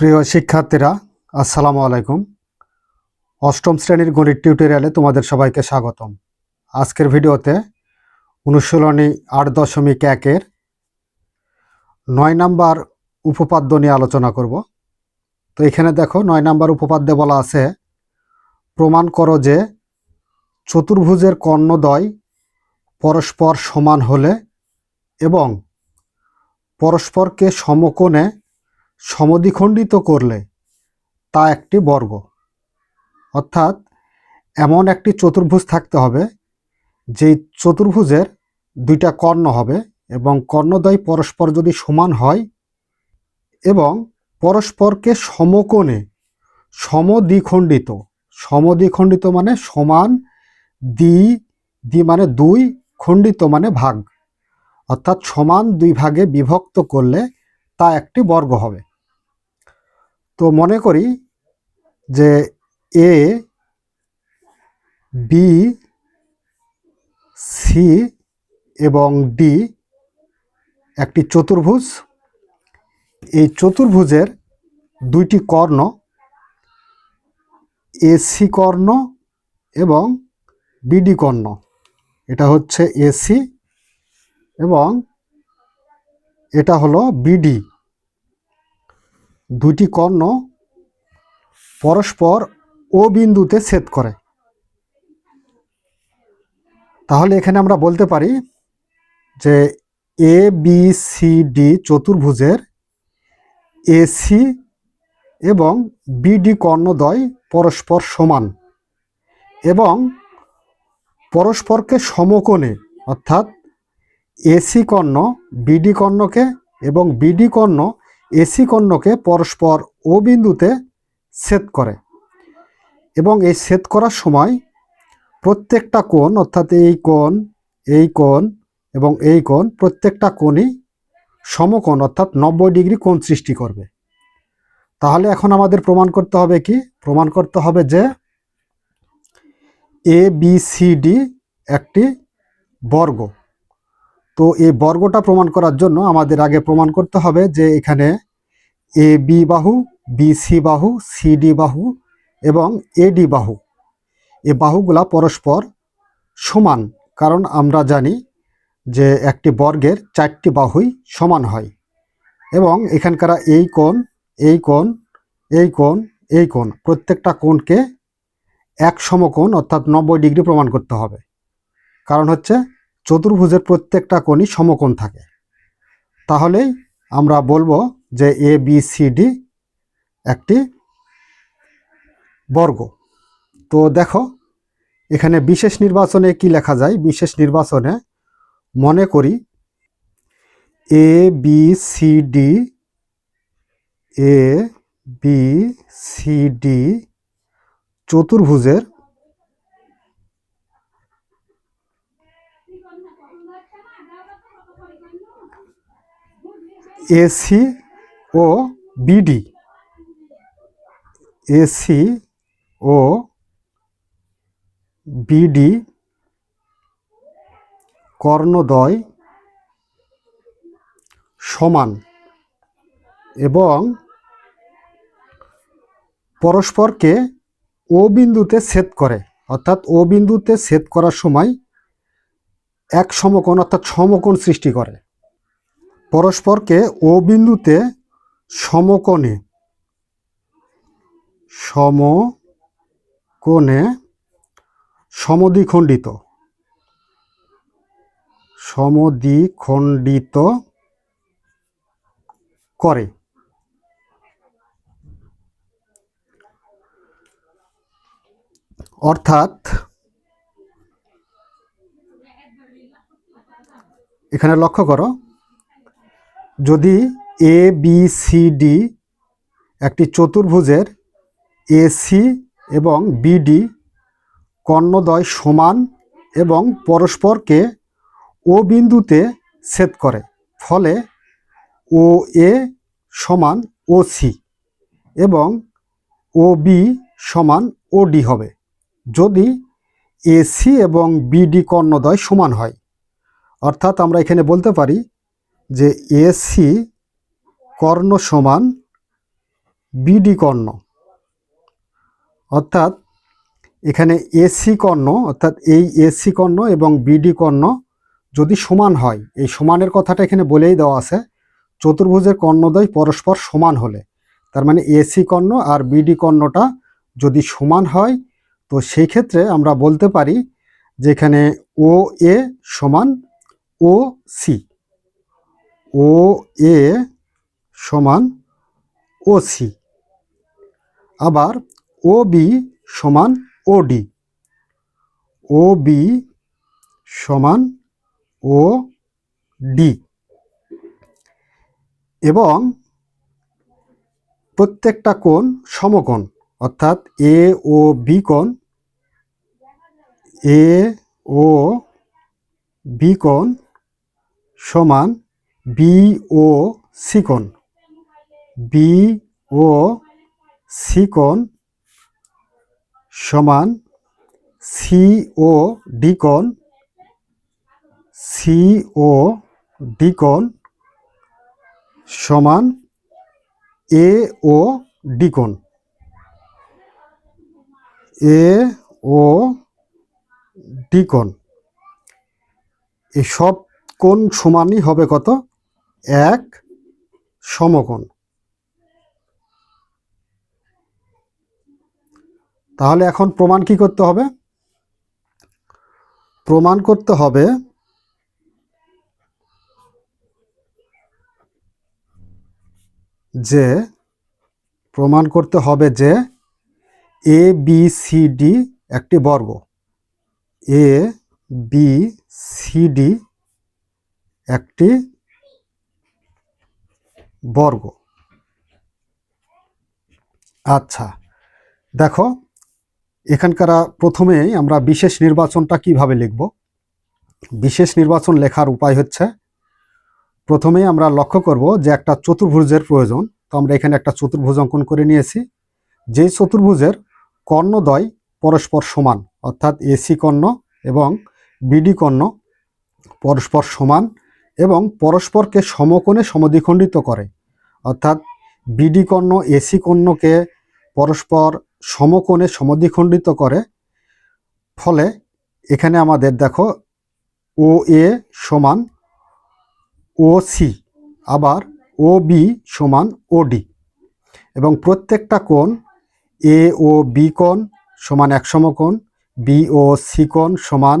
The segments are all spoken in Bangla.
প্রিয় শিক্ষার্থীরা, আসসালামু আলাইকুম। অষ্টম শ্রেণির গণিত টিউটোরিয়ালে তোমাদের সবাইকে স্বাগতম। আজকের ভিডিওতে অনুশীলনী আট দশমিক একের নয় নাম্বার উপপাদ্য নিয়ে আলোচনা করব। তো এখানে দেখো, নয় নাম্বার উপপাদ্যে বলা আছে, প্রমাণ করো যে চতুর্ভুজের কর্ণদ্বয় পরস্পর সমান হলে এবং পরস্পরকে সমকোণে সমদ্বিখণ্ডিত করলে তা একটি বর্গ। অর্থাৎ এমন একটি চতুর্ভুজ থাকতে হবে, যেই চতুর্ভুজের দুইটা কর্ণ হবে এবং কর্ণদ্বয় পরস্পর যদি সমান হয় এবং পরস্পরকে সমকোণে সমদ্বিখণ্ডিত সমদ্বিখণ্ডিত মানে সমান দ্বি দ্বি মানে দুই, খণ্ডিত মানে ভাগ। অর্থাৎ সমান দুই ভাগে বিভক্ত করলে তা একটি বর্গ হবে। তো মনে করি যে এ, বি, সি এবং ডি একটি চতুর্ভুজ। এই চতুর্ভুজের দুইটি কর্ণ এসি কর্ণ এবং বিডি কর্ণ। এটা হচ্ছে এসি এবং এটা হলো বিডি দুইটি কর্ণ পরস্পর ও বিন্দুতে ছেদ করে। তাহলে এখানে আমরা বলতে পারি যে এ বি সি ডি চতুর্ভুজের এসি এবং বিডি কর্ণদ্বয় পরস্পর সমান এবং পরস্পরকে সমকোণে, অর্থাৎ এসি কর্ণ বিডি কর্ণকে এবং বিডি কর্ণ এসি কর্ণকে পরস্পর ও বিন্দুতে ছেদ করে। এবং এই ছেদ করার সময় প্রত্যেকটা কোণ, অর্থাৎ এই কোণ এই কোণ এবং এই কোণ প্রত্যেকটা কোণই সমকোণ, অর্থাৎ নব্বই ডিগ্রি কোণ সৃষ্টি করবে। তাহলে এখন আমাদের প্রমাণ করতে হবে কি? প্রমাণ করতে হবে যে এ বি সি ডি একটি বর্গ। তো এই বর্গটা প্রমাণ করার জন্য আমাদের আগে প্রমাণ করতে হবে যে এখানে এ বি বাহু, বি সি বাহু, সি ডি বাহু এবং এ ডি বাহু। এ বাহুগুলা পরস্পর সমান, কারণ আমরা জানি যে একটি বর্গের চারটি বাহুই সমান হয় এবং এখানকার এই কোণ এই কোণ এই কোণ এই কোণ, প্রত্যেকটা কোণকে এক সমকোণ অর্থাৎ নব্বই ডিগ্রি প্রমাণ করতে হবে। কারণ হচ্ছে চতুর্ভুজের প্রত্যেকটা কোণই সমকোণ থাকে। তাহলেই আমরা বলব যে এ বি সি ডি একটি বর্গ। তো দেখো, এখানে বিশেষ নির্বাচনে কি লেখা যায়? বিশেষ নির্বাচনে মনে করি A B C D A B C D চতুর্ভুজের এসি ও বিডি এসি ও বিডি কর্ণদ্বয় সমান এবং পরস্পরকে ও বিন্দুতে ছেদ করে, অর্থাৎ ও বিন্দুতে ছেদ করার সময় এক সমকোণ, অর্থাৎ সমকোণ সৃষ্টি করে। পরস্পরকে ও বিন্দুতে সমকোণে সমকোণে সমদ্বিখণ্ডিত সমদ্বিখণ্ডিত করে। অর্থাৎ এখানে লক্ষ্য করো যদি এ বি সি ডি একটি চতুর্ভুজের এসি এবং বিডি কর্ণদ্বয় সমান এবং পরস্পরকে ও বিন্দুতে ছেদ করে, ফলে ও এ সমান ও সি এবং ও বি সমান ও ডি হবে। যদি এসি এবং বিডি কর্ণদ্বয় সমান হয়, অর্থাৎ আমরা এখানে বলতে পারি যে এসি কর্ণ সমান বিডি কর্ণ। অর্থাৎ এখানে এসি কর্ণ, অর্থাৎ এই এসি কর্ণ এবং বিডি কর্ণ যদি সমান হয়, এই সমানের কথাটা এখানে বলেই দেওয়া আছে, চতুর্ভুজের কর্ণদ্বয় পরস্পর সমান হলে। তার মানে এসি কর্ণ আর বিডি কর্ণটা যদি সমান হয়, তো সেই ক্ষেত্রে আমরা বলতে পারি যেখানে ও এ সমান ও সি ও, এ সমান ও সি আবার ও বি সমান ও ডি ও বি সমান ও ডি এবং প্রত্যেকটা কোণ সমকোণ, অর্থাৎ এ ও বি কোণ, এ ও বি কোণ সমান বি ও সি কোণ বি ও সিকন সমান সি ও ডি কোণ সি ও ডি কোণ সমান A O Deacon. A O Deacon. কোণ এই সব কোণ সমানই হবে কত? এক সমকোণ। তাহলে এখন প্রমাণ কি করতে হবে? প্রমাণ করতে হবে যে, প্রমাণ করতে হবে যে এ বি সি ডি একটি বর্গ। এ বি সি ডি একটি বর্গ। আচ্ছা দেখো, এখানকার প্রথমেই আমরা বিশেষ নির্বাচনটা কীভাবে লিখব? বিশেষ নির্বাচন লেখার উপায় হচ্ছে, প্রথমেই আমরা লক্ষ্য করব যে একটা চতুর্ভুজের প্রয়োজন। তো আমরা এখানে একটা চতুর্ভুজ অঙ্কন করে নিয়েছি। যেই চতুর্ভুজের কর্ণদ্বয় পরস্পর সমান, অর্থাৎ এসি কর্ণ এবং বিডি কর্ণ পরস্পর সমান এবং পরস্পরকে সমকোণে সমদ্বিখণ্ডিত করে। অর্থাৎ বিডি কর্ণ এসি কর্ণকে পরস্পর সমকোণে সমদ্বিখণ্ডিত করে। ফলে এখানে আমাদের দেখো ও এ সমান ও সি আবার ও বি সমান ও ডি এবং প্রত্যেকটা কোণ এ ও বি কোণ সমান এক সমকোণ বি ও সি কোণ সমান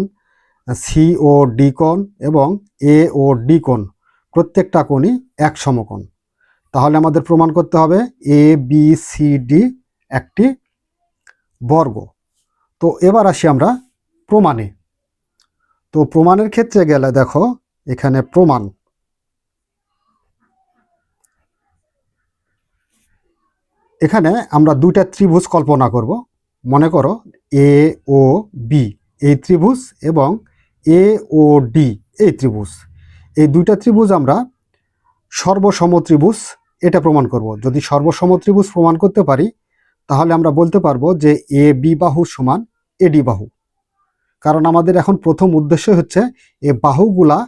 সি ও ডি কোণ এবং এ ও ডি কোণ, প্রত্যেকটা কোণই এক সমকোণ। তাহলে আমাদের প্রমাণ করতে হবে এ বি সি ডি একটি বর্গ। তো এবার আসি আমরা প্রমাণে। তো প্রমাণের ক্ষেত্রে গেলে দেখো এখানে প্রমাণ। এখানে আমরা দুইটা ত্রিভুজ কল্পনা করব। মনে করো এ ও বি এই ত্রিভুজ এবং এ ও ডি এই ত্রিভুজ। এই দুইটা ত্রিভুজ আমরা সর্বসম ত্রিভুজ এটা প্রমাণ করব। যদি সর্বসম ত্রিভুজ প্রমাণ করতে পারি, তাহলে আমরা বলতে পারব যে এ বি বাহু সমান এডি বাহু। কারণ আমাদের এখন প্রথম উদ্দেশ্য হচ্ছে এ বাহুগুলা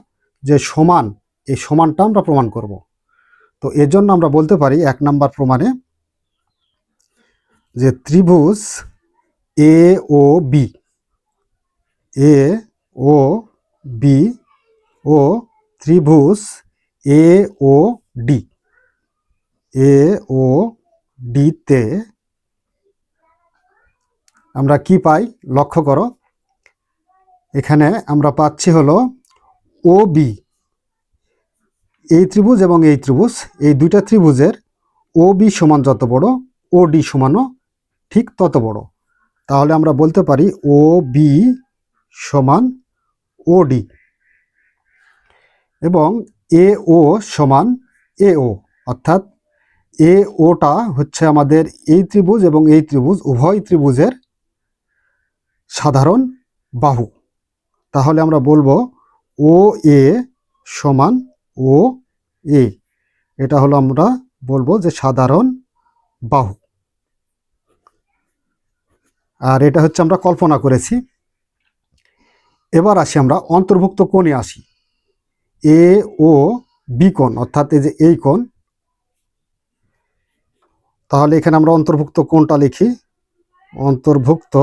যে সমান, এই সমানটা আমরা প্রমাণ করব। তো এজন্য আমরা বলতে পারি এক নাম্বার প্রমাণে যে ত্রিভুজ এ O B A O, B, ও, ত্রিভুজ, এ, ও, ডি। এ, ও, ডিতে আমরা কি পাই? লক্ষ্য করো। এখানে আমরা পাচ্ছি হলো ও, বি। এই ত্রিভুজ এবং এই ত্রিভুজ, এই দুইটা ত্রিভুজের ও, বি সমান যত বড়, ও, ডি সমানও ঠিক তত বড়। তাহলে আমরা বলতে পারি ও, বি সমান ও ডি এবং এ ও সমান এ ও অর্থাৎ এ ওটা হচ্ছে আমাদের এই ত্রিভুজ এবং এই ত্রিভুজ, উভয় ত্রিভুজের সাধারণ বাহু। তাহলে আমরা বলব ও এ সমান ও এ এটা হলো আমরা বলব যে সাধারণ বাহু। আর এটা হচ্ছে আমরা কল্পনা করেছি। এবার আসি আমরা অন্তর্ভুক্ত কোণে আসি। এ ও বি কোণ, অর্থাৎ এই যে এই কোণ। তাহলে এখানে আমরা অন্তর্ভুক্ত কোনটা লিখি। অন্তর্ভুক্ত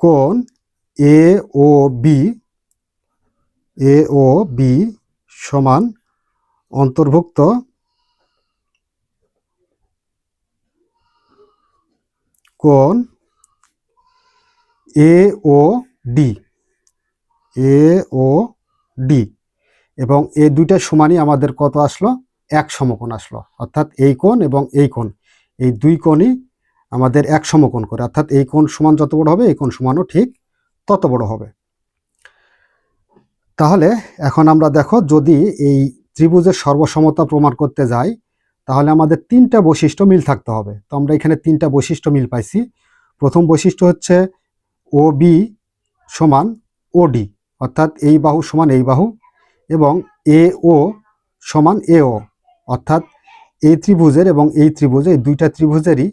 কোণ এ ও বি, এ ও বি সমান অন্তর্ভুক্ত কোণ এ ও ডি এ ও ডি এবং এই দুইটা সমানই আমাদের কত আসলো? এক সমকোণ আসলো। অর্থাৎ এই কোণ এবং এই কোণ। এই দুই কোণই আমাদের এক সমকোণ করে। অর্থাৎ এই কোণ সমান যত বড় হবে, এই কোণ সমানও ঠিক তত বড় হবে। তাহলে এখন আমরা দেখো, যদি এই ত্রিভুজের সর্বসমতা প্রমাণ করতে যাই, তাহলে আমাদের তিনটা বৈশিষ্ট্য মিল থাকতে হবে। তো আমরা এখানে তিনটা বৈশিষ্ট্য মিল পাইছি। প্রথম বৈশিষ্ট্য হচ্ছে ও বি সমান ও ডি অর্থাৎ এই বাহু সমান এই বাহু এবং এ ও সমান এ ও অর্থাৎ এই ত্রিভুজের এবং এই ত্রিভুজের এই দুইটা ত্রিভুজেরই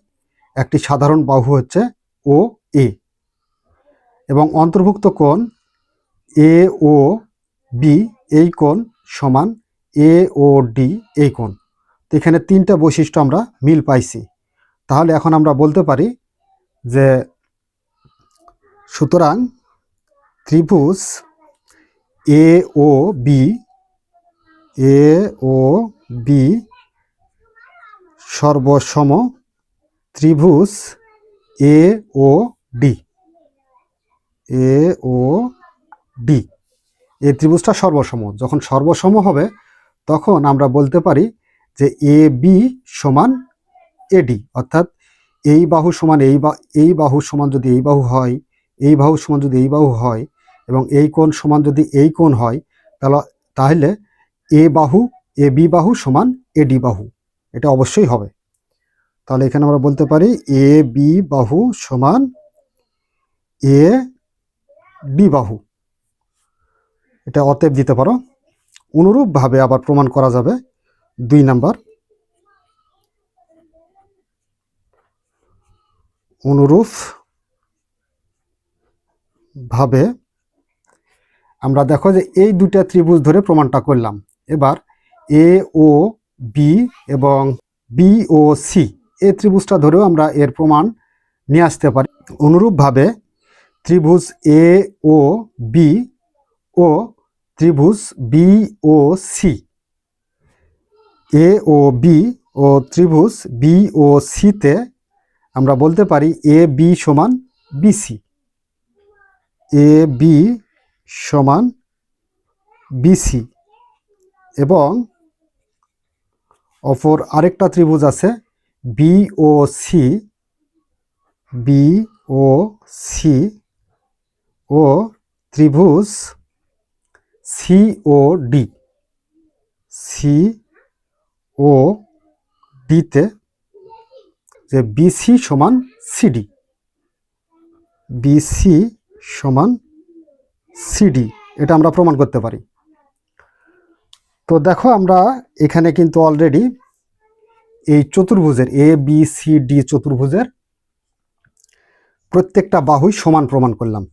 একটি সাধারণ বাহু হচ্ছে ও এ এবং অন্তর্ভুক্ত কোণ এ ও বি এই কোণ সমান এ ও ডি এই কোণ। তো এখানে তিনটা বৈশিষ্ট্য আমরা মিল পাইছি। তাহলে এখন আমরা বলতে পারি যে সুতরাং ত্রিভুজ এ O B A O B সর্বসম ত্রিভুজ এ ও ডি এ ও ডি এই ত্রিভুজটা সর্বসম। যখন সর্বসম হবে, তখন আমরা বলতে পারি যে এ বি সমান এডি অর্থাৎ এই বাহু সমান এই বা, এই বাহু সমান যদি এই বাহু হয় এই বাহু সমান যদি এই বাহু হয় এবং এই কোণ সমান যদি এই কোণ হয়, তাহলে তাহলে এ বাহু, এ বি বাহু সমান এ ডি বাহু। এটা অবশ্যই হবে। তাহলে এখানে আমরা বলতে পারি এ বি বাহু সমান এ ডি বাহু। এটা অতএব দিতে পারো। অনুরূপভাবে আবার প্রমাণ করা যাবে দুই নাম্বার। অনুরূপ ভাবে আমরা দেখো যে এই দুইটা ত্রিভুজ ধরে প্রমাণটা করলাম। এবার এ ও বি এবং বি ও সি এই ত্রিভুজটা ধরেও আমরা এর প্রমাণ নিয়ে আসতে পারি। অনুরূপভাবে ত্রিভুজ এ ও বি ও ত্রিভুজ B O C A O B ও ত্রিভুজ বি ও সিতে আমরা বলতে পারি এ বি সমান বিসি এ, বি সমান বিসি এবং অপর আরেকটা ত্রিভুজ আছে B O C, B O C ও ত্রিভুজ C O D, C O ডিতে যে বিসি সমান সিডি, বিসি সমান সিডি এটা আমরা প্রমাণ করতে পারি। তো দেখো আমরা এখানে কিন্তু অলরেডি এই চতুর্ভুজের এ বি সি ডি চতুর্ভুজের প্রত্যেকটা বাহুই সমান প্রমাণ করলাম।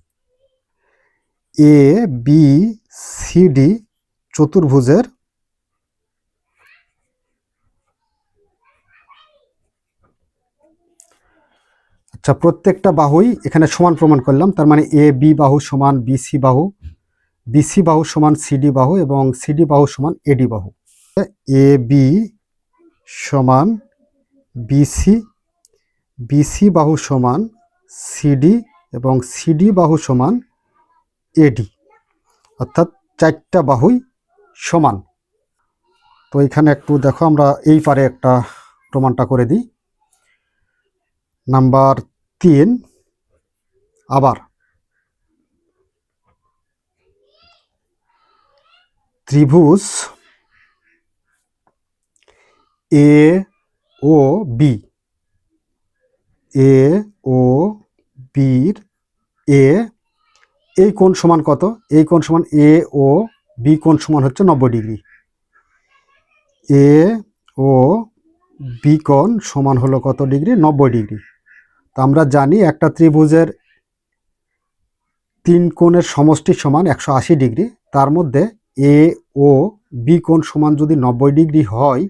এ বি সি ডি চতুর্ভুজের আচ্ছা প্রত্যেকটা বাহুই এখানে সমান প্রমাণ করলাম, তার মানে এ বি বাহু সমান বিসি বাহু বিসি বাহু সমান সিডি বাহু এবং সিডি বাহু সমান এডি বাহু। এ বি সমান বিসি বিসি বাহু সমান সিডি এবং সিডি বাহু সমান এডি অর্থাৎ চারটা বাহুই সমান। তো এখানে একটু দেখো, আমরা এই পারে একটা প্রমাণটা করে দিই। নাম্বার তিন, আবার ত্রিভুজ এ ও বি, এ ও বির এ, এই কোণ সমান কত? এই কোণ সমান এ ও বি কোণ সমান হচ্ছে নব্বই ডিগ্রি। এ ও বি কোণ সমান হলো কত ডিগ্রি? নব্বই ডিগ্রি। তো আমরা জানি একটা ত্রিভুজের তিন কোণের সমষ্টি সমান একশো আশি ডিগ্রি। তার মধ্যে এ, ও, বি কোণ সমান যদি নব্বই ডিগ্রি হয়,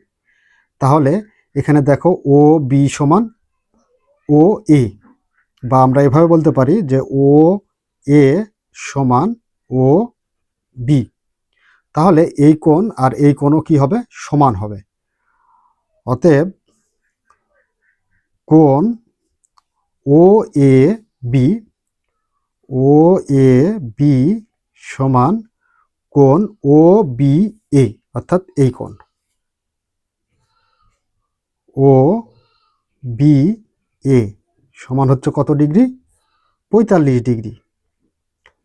তাহলে এখানে দেখো ও, বি সমান ও, এ। বা আমরা এভাবে বলতে পারি যে ও, এ সমান ও, বি। তাহলে এই কোণ আর এই কোণও কি হবে? সমান হবে। অতএব কোণ O A B, O A B সমান কোণ ও বি এ, অর্থাৎ এই কোণ। ও বি এ সমান হচ্ছে কত ডিগ্রি? পঁয়তাল্লিশ ডিগ্রি।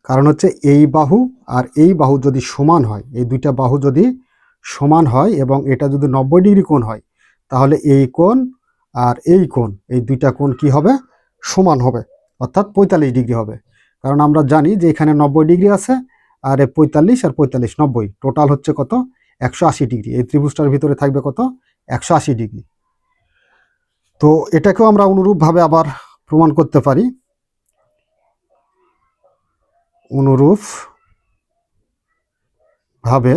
কারণ হচ্ছে এই বাহু আর এই বাহু যদি সমান হয়, এই দুইটা বাহু যদি সমান হয় এবং এটা যদি নব্বই ডিগ্রি কোণ হয়, তাহলে এই কোণ আর এই কোণ, এই দুইটা কোণ কি হবে? সমান হবে, অর্থাৎ পঁয়তাল্লিশ ডিগ্রি হবে। কারণ আমরা জানি যে এখানে নব্বই ডিগ্রি আছে, আর এ পঁয়তাল্লিশ আর পঁয়তাল্লিশ নব্বই, টোটাল হচ্ছে কত? একশো আশি ডিগ্রি। এই ত্রিভুজটার ভিতরে থাকবে কত? একশো আশি ডিগ্রি। তো এটাকেও আমরা অনুরূপভাবে আবার প্রমাণ করতে পারি। অনুরূপ ভাবে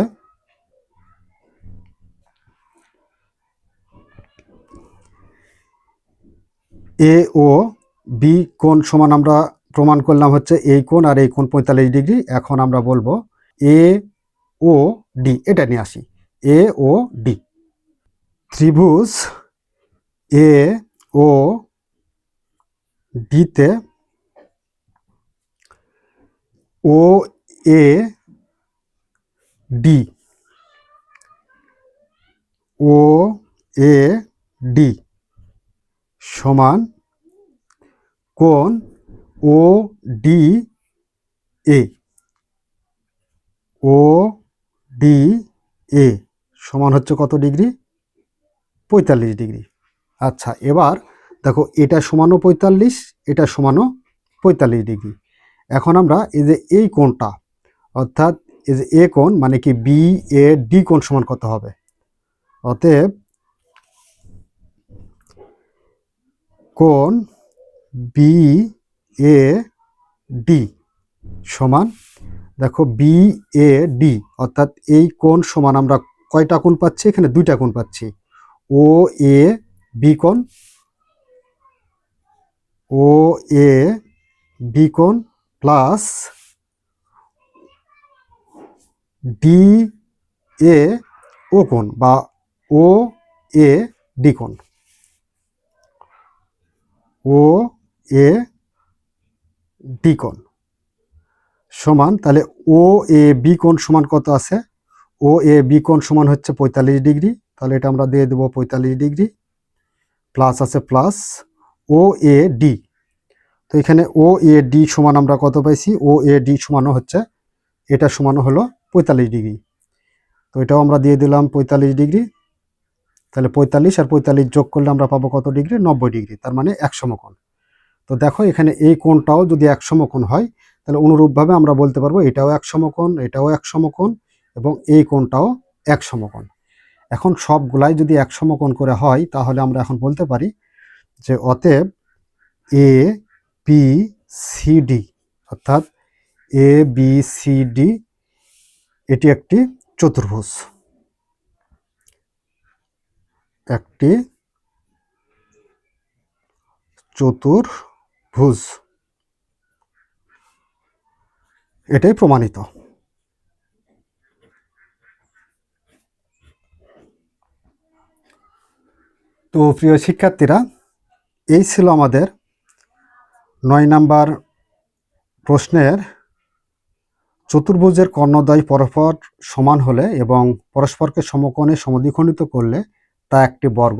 এ ও বি কোণ সমান আমরা প্রমাণ করলাম হচ্ছে এই কোণ আর এই কোণ পঁয়তাল্লিশ ডিগ্রি। এখন আমরা বলব এ ও ডি এটা নিয়ে আসি। এ ও ডি ত্রিভুজ এ ও ডিতে ও A D O A D সমান কোণ ও D A. O D A সমান হচ্ছে কত ডিগ্রি? পঁয়তাল্লিশ ডিগ্রি। আচ্ছা এবার দেখো, এটা সমানও পঁয়তাল্লিশ, এটা সমানও পঁয়তাল্লিশ ডিগ্রি। এখন আমরা এই যে এই কোণটা, অর্থাৎ এই যে এ কোণ মানে কি বি, এ, ডি কোণ সমান কত হবে? অতএব কোণ বি এ ডি সমান, দেখো বি এ ডি অর্থাৎ এই কোণ সমান আমরা কয়টা কোণ পাচ্ছি? এখানে দুইটা কোণ পাচ্ছি। ও এ বি কোণ। ও এ বি কোণ প্লাস ডি এ ও কোণ বা ও এ ডি কোণ। ও এ ডি সমান, তাহলে ও এ বি কোণ সমান কত আছে? ও এ বি কোণ সমান হচ্ছে পঁয়তাল্লিশ ডিগ্রি, তাহলে এটা আমরা দিয়ে দেবো পঁয়তাল্লিশ ডিগ্রি, প্লাস আছে প্লাস ও এ ডি। তো এখানে ও এ ডি সমান আমরা কত পাইছি? ও এ ডি সমানও হচ্ছে, এটা সমানও হলো পঁয়তাল্লিশ ডিগ্রি। তো এটাও আমরা দিয়ে দিলাম পঁয়তাল্লিশ ডিগ্রি, তাহলে পঁয়তাল্লিশ আর পঁয়তাল্লিশ যোগ করলে আমরা পাবো কত ডিগ্রি? নব্বই ডিগ্রি, তার মানে এক সমকোণ। তো দেখো, এখানে এই কোণটাও যদি এক সমকোণ হয়, তাহলে অনুরূপভাবে আমরা বলতে পারব এটাও এক সমকোণ, এটাও এক সমকোণ, এবং এই কোণটাও এক সমকোণ। এখন সবগুলাই যদি এক সমকোণ করে হয়, তাহলে আমরা এখন বলতে পারি যে অতএব এ বি সি ডি অর্থাৎ এ বি সি ডি এটি একটি চতুর্ভুজ। একটি চতুর্ভুজ এটাই প্রমাণিত। তো প্রিয় শিক্ষার্থীরা, এই ছিল আমাদের নয় নাম্বার প্রশ্নের চতুর্ভুজের কর্ণদ্বয় পরস্পর সমান হলে এবং পরস্পরকে সমকোণে সমদ্বিখণ্ডিত করলে তা একটি বর্গ।